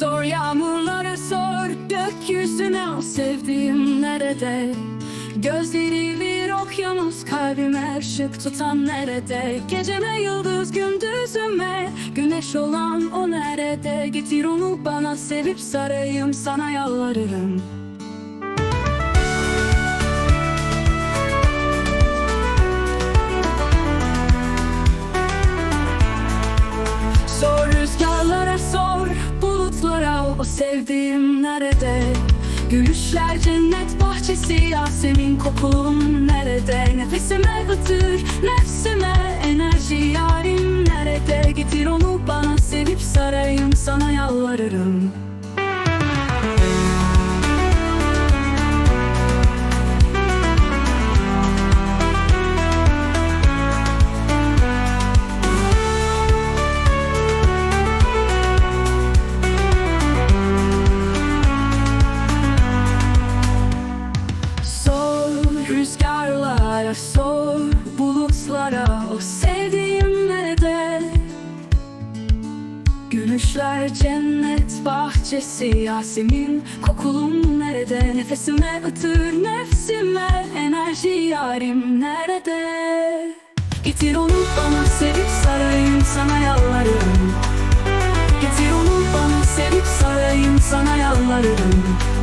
Sor yağmurlara sor Gökyüzüne o sevdiğim nerede? Gözleri bir okyanus kalbime ışık tutan nerede? Geceme yıldız gündüzüme Güneş olan o nerede? Getir onu bana sevip sarayım sana yalvarırım sevdiğim nerede? Gülüşler cennet bahçesi Yasemin kokulum nerede? Nefesime ıtır nefsime enerji. Yarim nerede? Getir onu bana sevip sarayım. Sana yalvarırım bulutlara o sevdiğim nerede Gülüşler cennet bahçesi Yasemin kokulum nerede? Nefesime ıtır nefsime enerji yarim nerede? Getir onu bana sevip sarayım sana yalvarırım. Getir onu bana sevip sarayım sana yalvarırım